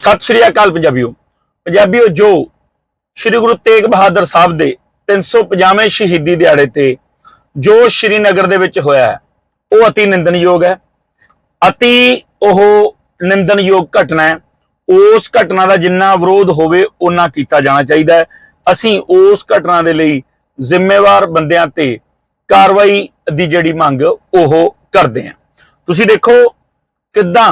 ਸਤਿ ਸ਼੍ਰੀ ਅਕਾਲ ਪੰਜਾਬੀਓ। ਪੰਜਾਬੀਓ ਜੋ ਸ਼੍ਰੀ ਗੁਰੂ ਤੇਗ ਬਹਾਦਰ ਸਾਹਿਬ ਦੇ 350ਵੇਂ ਸ਼ਹੀਦੀ ਦਿਹਾੜੇ ਤੇ ਜੋ ਸ਼੍ਰੀਨਗਰ ਦੇ ਵਿੱਚ ਹੋਇਆ ਹੈ, ਉਹ ਅਤੀ ਨਿੰਦਨਯੋਗ ਹੈ। ਅਤੀ ਉਹ ਨਿੰਦਨਯੋਗ ਘਟਨਾ ਹੈ। ਉਸ ਘਟਨਾ ਦਾ ਜਿੰਨਾ ਵਿਰੋਧ ਹੋਵੇ ਉਹਨਾਂ ਕੀਤਾ ਜਾਣਾ ਚਾਹੀਦਾ ਹੈ। ਅਸੀਂ ਉਸ ਘਟਨਾ ਦੇ ਲਈ ਜ਼ਿੰਮੇਵਾਰ ਬੰਦਿਆਂ ਤੇ ਕਾਰਵਾਈ ਦੀ ਜਿਹੜੀ ਮੰਗ ਉਹ ਕਰਦੇ ਹਾਂ। ਤੁਸੀਂ ਦੇਖੋ ਕਿੱਦਾਂ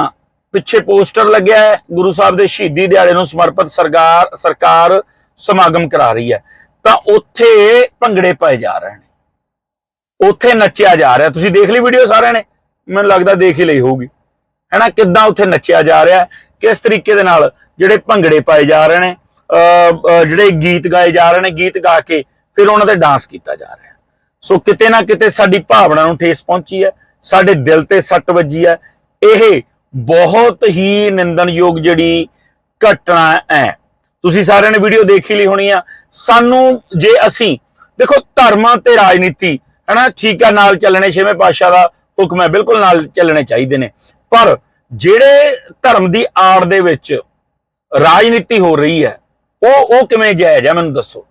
ਪਿੱਛੇ ਪੋਸਟਰ ਲੱਗਿਆ ਹੈ ਗੁਰੂ ਸਾਹਿਬ ਦੇ ਸ਼ਹੀਦੀ ਦਿਹਾੜੇ ਨੂੰ ਸਮਰਪਿਤ ਸਰਕਾਰ ਸਰਕਾਰ ਸਮਾਗਮ ਕਰਾ ਰਹੀ ਹੈ। ਤਾਂ ਉੱਥੇ ਭੰਗੜੇ ਪਾਏ ਜਾ ਰਹੇ ਨੇ। ਉੱਥੇ ਨੱਚਿਆ ਜਾ ਰਿਹਾ। ਤੁਸੀਂ ਦੇਖ ਲਈ ਵੀਡੀਓ ਸਾਰਿਆਂ ਨੇ? ਮੈਨੂੰ ਲੱਗਦਾ ਦੇਖ ਹੀ ਲਈ ਹੋਊਗੀ। ਹੈਨਾ ਕਿੱਦਾਂ ਉੱਥੇ ਨੱਚਿਆ ਜਾ ਰਿਹਾ ਕਿਸ ਤਰੀਕੇ ਦੇ ਨਾਲ ਜਿਹੜੇ ਭੰਗੜੇ ਪਾਏ ਜਾ ਰਹੇ ਨੇ ਅਹ, ਜਿਹੜੇ ਗੀਤ ਗਾਏ ਜਾ ਰਹੇ ਨੇ ਗੀਤ ਗਾ ਕੇ ਫਿਰ ਉਹਨਾਂ ਤੇ ਡਾਂਸ ਕੀਤਾ ਜਾ ਰਿਹਾ ਸੋ ਕਿਤੇ ਨਾ ਕਿਤੇ ਸਾਡੀ ਭਾਵਨਾ ਨੂੰ ਠੇਸ ਪਹੁੰਚੀ ਹੈ ਸਾਡੇ ਦਿਲ ਤੇ ਸੱਟ ਵੱਜੀ ਹੈ। ਇਹ ਬਹੁਤ ਹੀ ਨਿੰਦਣਯੋਗ ਜਿਹੜੀ ਘਟਨਾ ਹੈ। ਤੁਸੀਂ ਸਾਰਿਆਂ ਨੇ ਵੀਡੀਓ ਦੇਖੀ ਲਈ ਹੋਣੀ ਆ। ਸਾਨੂੰ ਜੇ ਅਸੀਂ ਦੇਖੋ ਧਰਮਾਂ ਤੇ ਰਾਜਨੀਤੀ ਹਨਾ ਠੀਕ ਆ ਨਾਲ ਚੱਲਣੇ ਛੇਵੇਂ ਪਾਤਸ਼ਾਹ ਦਾ ਹੁਕਮ ਹੈ ਬਿਲਕੁਲ ਨਾਲ ਚੱਲਣੇ ਚਾਹੀਦੇ ਨੇ। ਪਰ ਜਿਹੜੇ ਧਰਮ ਦੀ ਆੜ ਦੇ ਵਿੱਚ ਰਾਜਨੀਤੀ ਹੋ ਰਹੀ ਹੈ ਉਹ ਉਹ ਕਿਵੇਂ ਜਾਇਜ਼ ਹੈ ਮੈਨੂੰ ਦੱਸੋ।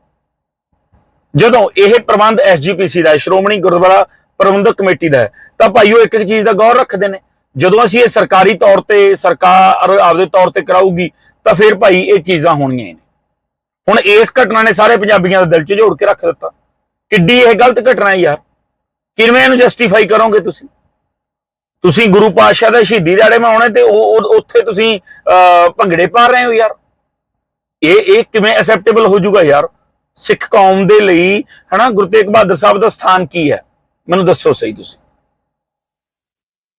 ਜਦੋਂ ਇਹ ਪ੍ਰਬੰਧ ਐਸਜੀਪੀਸੀ ਦਾ ਸ਼੍ਰੋਮਣੀ ਗੁਰਦੁਆਰਾ ਪ੍ਰਬੰਧਕ ਕਮੇਟੀ ਦਾ ਹੈ, ਤਾਂ ਭਾਈਓ ਇੱਕ ਇੱਕ ਚੀਜ਼ ਦਾ ਗੌਰ ਰੱਖਦੇ ਨੇ। ਜਦੋਂ ਅਸੀਂ ਇਹ ਸਰਕਾਰੀ ਤੌਰ ਤੇ ਸਰਕਾਰ ਆਪਦੇ ਤੌਰ ਤੇ ਕਰਾਊਗੀ ਤਾਂ ਫਿਰ ਭਾਈ ਇਹ ਚੀਜ਼ਾਂ ਹੋਣੀਆਂ ਨੇ। ਹੁਣ ਇਸ ਘਟਨਾ ਨੇ ਸਾਰੇ ਪੰਜਾਬੀਆਂ ਦਾ ਦਿਲ 'ਚ ਝੋੜ ਕੇ ਰੱਖ ਦਿੱਤਾ। ਕਿੱਡੀ ਇਹ ਗਲਤ ਘਟਨਾ ਹੈ ਯਾਰ। ਕਿਵੇਂ ਇਹਨੂੰ ਜਸਟੀਫਾਈ ਕਰੋਗੇ ਤੁਸੀਂ? ਤੁਸੀਂ ਗੁਰੂ ਪਾਤਸ਼ਾਹ ਦਾ ਸ਼ਹੀਦੀ ਦਿਹਾੜੇ ਮਨਾਉਣੇ ਤੇ ਉਹ ਉਹ- ਉੱਥੇ ਤੁਸੀਂ ਅਹ, ਭੰਗੜੇ ਪਾ ਰਹੇ ਹੋ ਯਾਰ। ਇਹ ਇਹ ਕਿਵੇਂ ਐਕਸੈਪਟੇਬਲ ਹੋ ਜਾਊਗਾ ਯਾਰ? ਸਿੱਖ ਕੌਮ ਦੇ ਲਈ ਹਨਾ ਗੁਰੂ ਤੇਗ ਬਹਾਦਰ ਸਾਹਿਬ ਦਾ ਸਥਾਨ ਕੀ ਹੈ? ਮੈਨੂੰ ਦੱਸੋ ਸਹੀ ਤੁਸੀਂ।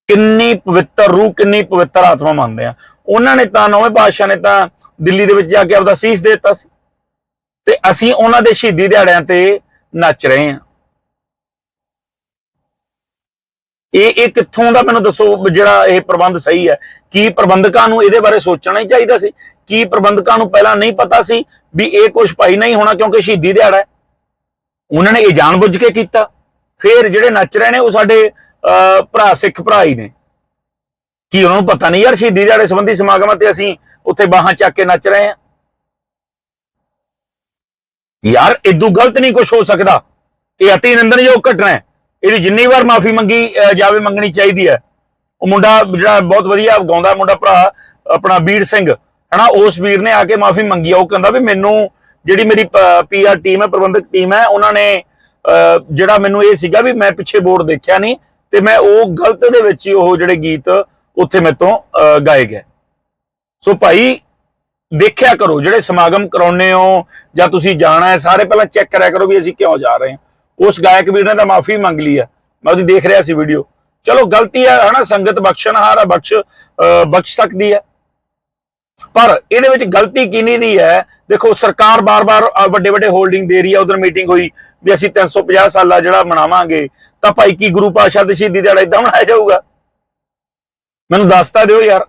ਕਿੰਨੀ ਪਵਿੱਤਰ ਰੂਹ, ਕਿੰਨੀ ਪਵਿੱਤਰ ਆਤਮਾ ਮੰਨਦੇ ਆ। ਉਹਨਾਂ ਨੇ ਤਾਂ ਨੌਵੇਂ ਪਾਤਸ਼ਾਹ ਨੇ ਤਾਂ ਦਿੱਲੀ ਦੇ ਵਿੱਚ ਜਾ ਕੇ ਆਪਦਾ ਸੀਸ ਦੇ ਦਿੱਤਾ ਸੀ। ਤੇ ਅਸੀਂ ਉਹਨਾਂ ਦੇ ਸ਼ਹੀਦੀ ਦਿਹਾੜਿਆਂ ਤੇ ਨੱਚ ਰਹੇ ਹਾਂ ਇਹ ਇਹ ਕਿੱਥੋਂ ਦਾ ਮੈਨੂੰ ਦੱਸੋ ਜਿਹੜਾ ਇਹ ਪ੍ਰਬੰਧ ਸਹੀ ਹੈ? ਕੀ ਪ੍ਰਬੰਧਕਾਂ ਨੂੰ ਇਹਦੇ ਬਾਰੇ ਸੋਚਣਾ ਹੀ ਚਾਹੀਦਾ ਸੀ? ਕੀ ਪ੍ਰਬੰਧਕਾਂ ਨੂੰ ਪਹਿਲਾਂ ਨਹੀਂ ਪਤਾ ਸੀ ਵੀ ਇਹ ਕੁਝ ਭਾਈ ਨਹੀਂ ਹੋਣਾ ਕਿਉਂਕਿ ਸ਼ਹੀਦੀ ਦਿਹਾੜਾ ਹੈ? ਉਹਨਾਂ ਨੇ ਇਹ ਜਾਣਬੁੱਝ ਕੇ ਕੀਤਾ। ਫਿਰ ਜਿਹੜੇ ਨੱਚ ਰਹੇ ਨੇ ਉਹ ਸਾਡੇ ਭਰਾ ਸਿੱਖ ਭਰਾ ਹੀ ਨੇ। ਕੀ ਉਹਨਾਂ ਨੂੰ ਪਤਾ ਨਹੀਂ ਯਾਰ ਸ਼ਹੀਦੀ ਦਿਹਾੜੇ ਸੰਬੰਧੀ ਸਮਾਗਮਾਂ ਤੇ ਅਸੀਂ ਉੱਥੇ ਬਾਹਾਂ ਚੱਕ ਕੇ ਨੱਚ ਰਹੇ ਹਾਂ। ਯਾਰ ਇਦੋਂ ਗਲਤ ਨਹੀਂ ਕੁਝ ਹੋ ਸਕਦਾ। ਇਹ ਅਤੀ ਨਿੰਦਨਯੋਗ ਘਟਨਾ ਹੈ। ਇਹਦੀ ਜਿੰਨੀ ਵਾਰ ਮਾਫੀ ਮੰਗੀ ਜਾਵੇ ਮੰਗਣੀ ਚਾਹੀਦੀ ਹੈ। ਉਹ ਮੁੰਡਾ ਜਿਹੜਾ ਬਹੁਤ ਵਧੀਆ ਗਾਉਂਦਾ ਮੁੰਡਾ ਭਰਾ ਆਪਣਾ ਵੀਰ ਸਿੰਘ। ਹਨਾ ਉਸ ਵੀਰ ਨੇ ਆ ਕੇ ਮਾਫੀ ਮੰਗੀ ਆ। ਉਹ ਕਹਿੰਦਾ ਵੀ ਮੈਨੂੰ ਜਿਹੜੀ ਮੇਰੀ ਪੀਆਰ ਟੀਮ ਹੈ ਪ੍ਰਬੰਧਕ ਟੀਮ ਹੈ ਉਹਨਾਂ ਨੇ ਅਹ, ਜਿਹੜਾ ਮੈਨੂੰ ਇਹ ਸੀਗਾ ਵੀ ਮੈਂ ਪਿੱਛੇ ਬੋਰਡ ਦੇਖਿਆ ਨਹੀਂ ਤੇ ਮੈਂ ਉਹ ਗਲਤ ਦੇ ਵਿੱਚ ਹੀ ਉਹ ਜਿਹੜੇ ਗੀਤ ਉੱਥੇ ਮੇਰੇ ਤੋਂ ਗਾਏ ਗਏ। ਸੋ ਭਾਈ, ਦੇਖਿਆ ਕਰੋ, ਜਿਹੜੇ ਸਮਾਗਮ ਕਰਾਉਨੇ ਹੋ ਜਾਂ ਤੁਸੀਂ ਜਾਣਾ ਹੈ, ਸਾਰੇ ਪਹਿਲਾਂ ਚੈੱਕ ਕਰਿਆ ਕਰੋ ਵੀ ਅਸੀਂ ਕਿਉਂ ਜਾ ਰਹੇ ਹਾਂ। ਉਸ ਗਾਇਕ ਵੀਰ ਨੇ ਤਾਂ ਮਾਫੀ ਮੰਗ ਲਈ ਹੈ। ਮੈਂ ਉਹਦੀ ਦੇਖ ਰਿਹਾ ਸੀ ਵੀਡੀਓ ਚਲੋ, ਗਲਤੀ ਹੈ, ਹਨਾ, ਸੰਗਤ ਬਖਸ਼ਣਹਾਰ ਆ ਬਖਸ਼ ਅਹ ਬਖਸ਼ ਸਕਦੀ ਹੈ। ਪਰ ਇਹਦੇ ਵਿੱਚ ਗਲਤੀ ਕਿਹਨੀ ਦੀ ਹੈ? ਦੇਖੋ ਸਰਕਾਰ ਬਾਰ-ਬਾਰ ਵੱਡੇ ਵੱਡੇ ਹੋਲਡਿੰਗ ਦੇ ਰਹੀ ਹੈ ਉਧਰ ਮੀਟਿੰਗ ਹੋਈ ਵੀ ਅਸੀਂ 350 ਸਾਲਾ ਜਿਹੜਾ ਮਨਾਵਾਂਗੇ ਤਾਂ ਭਾਈ ਕੀ ਗੁਰੂ ਪਾਤਸ਼ਾਹ ਦੇ ਸ਼ਹੀਦੀ ਦਿਹਾੜਾ ਇਦਾਂ ਮਨਾਇਆ ਜਾਊਗਾ? ਮੈਨੂੰ ਦੱਸਤਾ ਦਿਓ ਯਾਰ।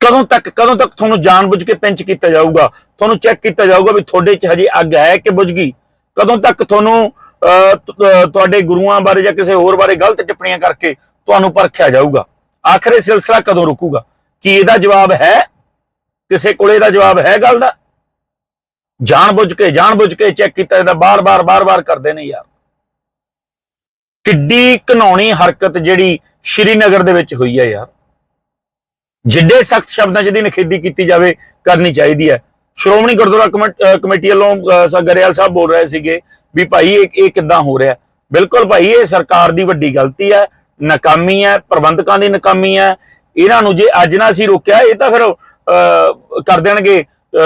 ਕਦੋਂ ਤੱਕ ਕਦੋਂ ਤੱਕ ਤੁਹਾਨੂੰ ਜਾਣਬੁੱਝ ਕੇ ਪਿੰਚ ਕੀਤਾ ਜਾਊਗਾ? ਤੁਹਾਨੂੰ ਚੈੱਕ ਕੀਤਾ ਜਾਊਗਾ ਵੀ ਤੁਹਾਡੇ 'ਚ ਹਜੇ ਅੱਗ ਹੈ ਕਿ ਬੁਝ ਗਈ? ਕਦੋਂ ਤੱਕ ਤੁਹਾਨੂੰ ਅਹ, ਤੁਹਾਡੇ ਗੁਰੂਆਂ ਬਾਰੇ ਜਾਂ ਕਿਸੇ ਹੋਰ ਬਾਰੇ ਗਲਤ ਟਿੱਪਣੀਆਂ ਕਰਕੇ ਤੁਹਾਨੂੰ ਪਰਖਿਆ ਜਾਊਗਾ? ਆਖਰ ਇਹ ਸਿਲਸਿਲਾ ਕਦੋਂ ਰੁਕੂਗਾ? ਕੀ ਇਹਦਾ ਜਵਾਬ ਹੈ? ਕਿਸੇ ਕੋਲੇ ਇਹਦਾ ਜਵਾਬ ਹੈ ਗੱਲ ਦਾ? ਜਾਣਬੁੱਝ ਕੇ ਜਾਣਬੁੱਝ ਕੇ ਚੈੱਕ ਕੀਤਾ ਜਾਂਦਾ ਬਾਰ-ਬਾਰ ਬਾਰ-ਬਾਰ ਕਰਦੇ ਨੇ ਯਾਰ। ਕਿੱਡੀ ਘਨੌਣੀ ਹਰਕਤ ਜਿਹੜੀ ਸ਼੍ਰੀਨਗਰ ਦੇ ਵਿੱਚ ਹੋਈ ਹੈ ਯਾਰ। ਜਿੱਡੇ ਸਖਤ ਸ਼ਬਦਾਂ 'ਚ ਇਹਦੀ ਨਿਖੇਧੀ ਕੀਤੀ ਜਾਵੇ ਕਰਨੀ ਚਾਹੀਦੀ ਹੈ। ਸ਼੍ਰੋਮਣੀ ਗੁਰਦੁਆਰਾ ਕਮੇਟ- ਅਹ ਕਮੇਟੀ ਵੱਲੋਂ ਅਹ, ਸ- ਸਾਹਿਬ ਬੋਲ ਰਹੇ ਸੀਗੇ ਵੀ ਭਾਈ ਇਹ ਇਹ ਕਿੱਦਾਂ ਹੋ ਰਿਹਾ। ਬਿਲਕੁਲ ਭਾਈ ਇਹ ਸਰਕਾਰ ਦੀ ਵੱਡੀ ਗਲਤੀ ਹੈ ਨਾਕਾਮੀ ਹੈ ਪ੍ਰਬੰਧਕਾਂ ਦੀ ਨਾਕਾਮੀ ਹੈ ਇਹਨਾਂ ਨੂੰ ਜੇ ਅੱਜ ਨਾ ਅਸੀਂ ਰੋਕਿਆ ਇਹ ਤਾਂ ਫਿਰ ਅਹ, ਕਰ ਦੇਣਗੇ।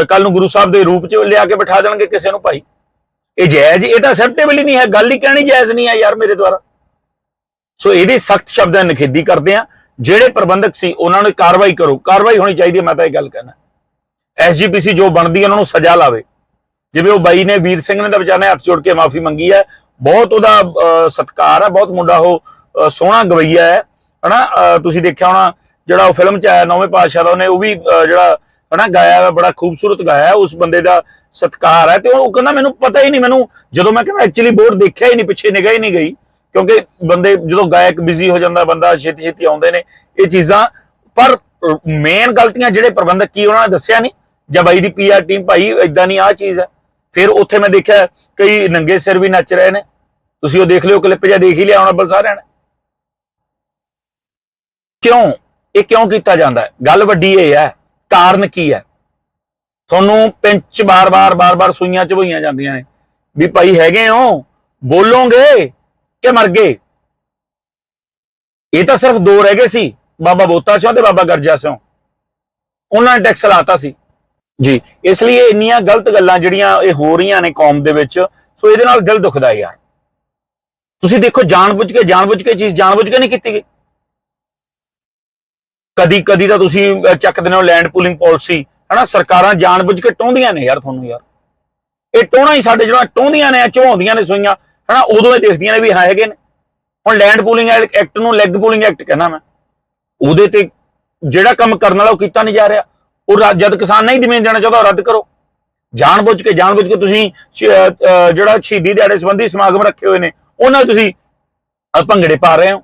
ਕੱਲ ਨੂੰ ਗੁਰੂ ਸਾਹਿਬ ਦੇ ਰੂਪ 'ਚ ਲਿਆ ਕੇ ਬਿਠਾ ਦੇਣਗੇ ਕਿਸੇ ਨੂੰ ਭਾਈ। ਇਹ ਜਾਇਜ਼ ਇਹ ਤਾਂ ਐਕਸੈਪਟੇਬਲ ਹੀ ਨਹੀਂ ਹੈ। ਗੱਲ ਹੀ ਕਹਿਣੀ ਜਾਇਜ਼ ਨਹੀਂ ਹੈ ਯਾਰ ਮੇਰੇ ਦੁਆਰਾ। ਸੋ ਇਹਦੀ ਸਖਤ ਸ਼ਬਦਾਂ ਨਿਖੇਧੀ ਕਰਦੇ ਆ ਜਿਹੜੇ ਪ੍ਰਬੰਧਕ ਸੀ ਉਹਨਾਂ ਨੂੰ ਕਾਰਵਾਈ ਕਰੋ। ਕਾਰਵਾਈ ਹੋਣੀ ਚਾਹੀਦੀ ਹੈ ਮੈਂ ਤਾਂ ਇਹ ਗੱਲ ਕਹਿਣਾ। ਐਸਜੀਪੀਸੀ ਜੋ ਬਣਦੀ ਉਹਨਾਂ ਨੂੰ ਸਜ਼ਾ ਲਾਵੇ। ਜਿਵੇਂ ਉਹ ਬਾਈ ਨੇ ਵੀਰ ਸਿੰਘ ਨੇ ਤਾਂ ਵਿਚਾਰੇ ਹੱਥ ਜੋੜ ਕੇ ਮਾਫੀ ਮੰਗੀ ਹੈ। ਬਹੁਤ ਉਹਦਾ ਅਹ, ਸਤਿਕਾਰ ਹੈ ਬਹੁਤ ਮੁੰਡਾ ਉਹ ਸੋਹਣਾ ਗਵਈਆ ਹੈ। ਹਨਾ ਅਹ, ਤੁਸੀਂ ਦੇਖਿਆ ਹੋਣਾ ਜਿਹੜਾ ਉਹ ਫਿਲਮ ਚ ਆਇਆ, ਨੌਵੇਂ ਪਾਤਸ਼ਾਹ ਦਾ, ਉਹਨੇ ਉਹ ਵੀ ਜਿਹੜਾ ਹਨਾ, ਗਾਇਆ ਹੈ ਬੜਾ ਖੂਬਸੂਰਤ ਗਾਇਆ ਉਸ ਬੰਦੇ ਦਾ ਸਤਿਕਾਰ ਹੈ। ਤੇ ਉਹ ਕਹਿੰਦਾ, ਮੈਨੂੰ ਪਤਾ ਹੀ ਨਹੀਂ, ਮੈਨੂੰ ਜਦੋਂ ਮੈਂ ਕਹਿੰਦਾ ਐਕਚੁਅਲੀ ਬੋਰਡ ਦੇਖਿਆ ਹੀ ਨਹੀਂ, ਪਿੱਛੇ ਨਿਗਾਹ ਹੀ ਨਹੀਂ ਗਈ, ਕਿਉਂਕਿ ਬੰਦੇ, ਜਦੋਂ ਗਾਇਕ ਬਿਜ਼ੀ ਹੋ ਜਾਂਦਾ, ਬੰਦਾ ਛੇਤੀ ਛੇਤੀ ਆਉਂਦੇ ਨੇ, ਇਹ ਚੀਜ਼ਾਂ, ਪਰ ਮੇਨ ਗਲਤੀਆਂ ਜਿਹੜੇ ਪ੍ਰਬੰਧਕ ਕੀ, ਉਹਨਾਂ ਨੇ ਦੱਸਿਆ ਨਹੀਂ, ਜਾਂ ਬਾਈ ਦੀ ਪੀਆਰ ਟੀਮ ਭਾਈ ਇਦਾਂ ਨਹੀਂ ਆ ਚੀਜ਼ ਹੈ। ਫਿਰ ਉੱਥੇ ਮੈਂ ਦੇਖਿਆ, ਕਈ ਨੰਗੇ ਸਿਰ ਵੀ ਨੱਚ ਰਹੇ ਨੇ। ਤੁਸੀਂ ਉਹ ਦੇਖ ਲਿਓ ਕਲਿੱਪ ਜਾਂ ਦੇਖ ਹੀ ਲਿਆ ਹੋਣਾ, ਬਲ ਸਾਰਿਆਂ ਨੇ। ਕਿਉਂ? ਇਹ ਕਿਉਂ ਕੀਤਾ ਜਾਂਦਾ ਹੈ? ਗੱਲ ਵੱਡੀ ਇਹ ਹੈ, ਕਾਰਨ ਕੀ ਹੈ? ਤੁਹਾਨੂੰ ਪਿੰਚ ਬਾਰ-ਬਾਰ ਬਾਰ-ਬਾਰ ਸੂਈਆਂ ਚਬੋਈਆਂ ਜਾਂਦੀਆਂ ਨੇ। ਵੀ ਭਾਈ ਹੈਗੇ ਹੋ? ਬੋਲੋਗੇ ਕਿ ਮਰ ਗਏ? ਇਹ ਤਾਂ ਸਿਰਫ ਦੋ ਰਹਿ ਗਏ ਸੀ, ਬਾਬਾ ਬੋਤਾ ਸਿੰਘ ਤੇ ਬਾਬਾ ਗਰਜਾ ਸਿੰਘ ਉਹਨਾਂ ਨੇ ਟੈਕਸ ਲਾਤਾ ਸੀ। ਜੀ, ਇਸ ਲਈ ਇਹ ਇੰਨੀਆਂ ਗਲਤ ਗੱਲਾਂ ਜਿਹੜੀਆਂ ਇਹ ਹੋ ਰਹੀਆਂ ਨੇ ਕੌਮ ਦੇ ਵਿੱਚ, ਸੋ ਇਹਦੇ ਨਾਲ ਦਿਲ ਦੁਖਦਾ ਯਾਰ। ਤੁਸੀਂ ਦੇਖੋ, ਜਾਣਬੁੱਝ ਕੇ ਜਾਣਬੁੱਝ ਕੇ ਚੀਜ਼ ਜਾਣਬੁੱਝ ਕੇ ਨਹੀਂ ਕੀਤੀ ਗਈ। ਕਦੀ ਕਦੀ ਤਾਂ ਤੁਸੀਂ ਅਹ, ਚੱਕਦੇ ਹੋ ਲੈਂਡ ਪੂਲਿੰਗ ਪਾਲਿਸੀ ਹਨਾ ਸਰਕਾਰਾਂ ਜਾਣਬੁੱਝ ਕੇ ਟੋਂਦੀਆਂ ਨੇ ਯਾਰ ਤੁਹਾਨੂੰ ਯਾਰ। ਇਹ ਟੋਣਾ ਹੀ ਸਾਡੇ ਜਿਹੜਾ ਟੋਂਦੀਆਂ ਨੇ ਝੋਂਦੀਆਂ ਨੇ ਸੋਈਆਂ। ਹਨਾ ਉਦੋਂ ਇਹ ਦੇਖਦੀਆਂ ਨੇ ਵੀ ਹਾਂ ਹੈਗੇ ਨੇ। ਹੁਣ ਲੈਂਡ ਪੂਲਿੰਗ ਐਕਟ ਨੂੰ ਲੈਗ ਪੂਲਿੰਗ ਐਕਟ ਕਹਿੰਦਾ ਮੈਂ। ਉਹਦੇ ਤੇ ਜਿਹੜਾ ਕੰਮ ਕਰਨ ਵਾਲਾ ਉਹ ਕੀਤਾ ਨਹੀਂ ਜਾ ਰਿਹਾ। ਉਹ ਜਦ ਕਿਸਾਨ ਨਹੀਂ ਜ਼ਮੀਨ ਦੇਣਾ ਚਾਹੁੰਦਾ ਉਹ ਰੱਦ ਕਰੋ। ਜਾਣਬੁੱਝ ਕੇ ਜਾਣਬੁੱਝ ਕੇ ਤੁਸੀਂ ਜਿਹੜਾ ਸ਼ਹੀਦੀ ਦਿਹਾੜੇ ਸੰਬੰਧੀ ਸਮਾਗਮ ਰੱਖੇ ਹੋਏ ਨੇ ਉਹਨਾਂ 'ਚ ਤੁਸੀਂ ਭੰਗੜੇ ਪਾ ਰਹੇ ਹੋ।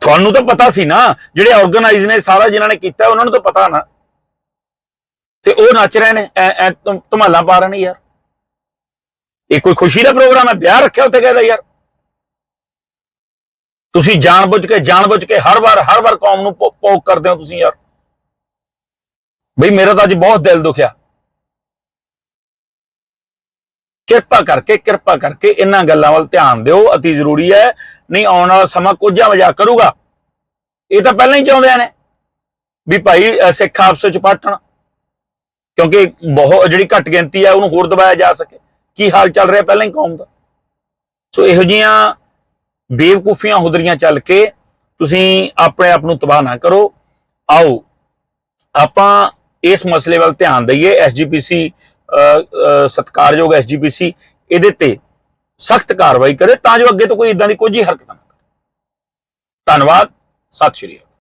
ਤੁਹਾਨੂੰ ਤਾਂ ਪਤਾ ਸੀ ਨਾ, ਜਿਹੜੇ ਆਰਗੇਨਾਈਜ਼ ਨੇ ਸਾਰਾ ਜਿਨ੍ਹਾਂ ਨੇ ਕੀਤਾ, ਉਹਨਾਂ ਨੂੰ ਤਾਂ ਪਤਾ ਨਾ। ਤੇ ਉਹ ਨੱਚ ਰਹੇ ਨੇ, ਐ ਐ ਧਮਾਲਾਂ ਪਾ ਰਹੇ ਨੇ ਯਾਰ। ਇਹ ਕੋਈ ਖੁਸ਼ੀ ਦਾ ਪ੍ਰੋਗਰਾਮ ਹੈ? ਵਿਆਹ ਰੱਖਿਆ ਉੱਥੇ ਕਹਿੰਦਾ ਯਾਰ। ਤੁਸੀਂ ਜਾਣਬੁੱਝ ਕੇ ਜਾਣਬੁੱਝ ਕੇ ਹਰ ਵਾਰ ਹਰ ਵਾਰ ਕੌਮ ਨੂੰ ਪੋ- ਪੋਕ ਕਰਦੇ ਹੋ ਤੁਸੀਂ ਯਾਰ। ਬਈ ਮੇਰਾ ਤਾਂ ਅੱਜ ਬਹੁਤ ਦਿਲ ਦੁਖਿਆ। ਕਿਰਪਾ ਕਰਕੇ ਕਿਰਪਾ ਕਰਕੇ ਇਹਨਾਂ ਗੱਲਾਂ ਵੱਲ ਧਿਆਨ ਦਿਓ। ਅਤੀ ਜ਼ਰੂਰੀ ਹੈ, ਨਹੀਂ ਆਉਣ ਵਾਲਾ ਸਮਾਂ ਕੋਝਾ ਮਜ਼ਾਕ ਕਰੂਗਾ। ਇਹ ਤਾਂ ਪਹਿਲਾਂ ਹੀ ਚਾਹੁੰਦੇ ਨੇ ਵੀ ਭਾਈ ਸਿੱਖ ਆਪਸ ਵਿੱਚ ਪਾਟਣ। ਕਿਉਂਕਿ ਬਹੁਤ ਜਿਹੜੀ ਘੱਟ ਗਿਣਤੀ ਹੈ, ਉਹਨੂੰ ਹੋਰ ਦਬਾਇਆ ਜਾ ਸਕੇ। ਕੀ ਹਾਲ ਚੱਲ ਰਿਹਾ ਪਹਿਲਾਂ ਹੀ ਕੌਮ ਦਾ? ਸੋ ਇਹੋ ਜੀਆਂ ਬੇਵਕੂਫੀਆਂ ਹੁਦਰੀਆਂ ਚੱਲ ਕੇ ਤੁਸੀਂ ਆਪਣੇ ਆਪ ਨੂੰ ਤਬਾਹ ਨਾ ਕਰੋ। ਆਓ, ਆਪਾਂ ਇਸ ਮਸਲੇ ਵੱਲ ਧਿਆਨ ਦਈਏ। ਐਸਜੀਪੀਸੀ ਸਤਕਾਰਯੋਗ ਐਸਜੀਪੀਸੀ ਇਹਦੇ ਤੇ ਸਖਤ ਕਾਰਵਾਈ ਕਰੇ ਤਾਂ ਜੋ ਅੱਗੇ ਤੋਂ ਕੋਈ ਇਦਾਂ ਦੀ ਕੋਈ ਹਰਕਤ ਨਾ ਕਰੇ। ਧੰਨਵਾਦ, ਸਤਿ ਸ਼੍ਰੀ ਅਕਾਲ।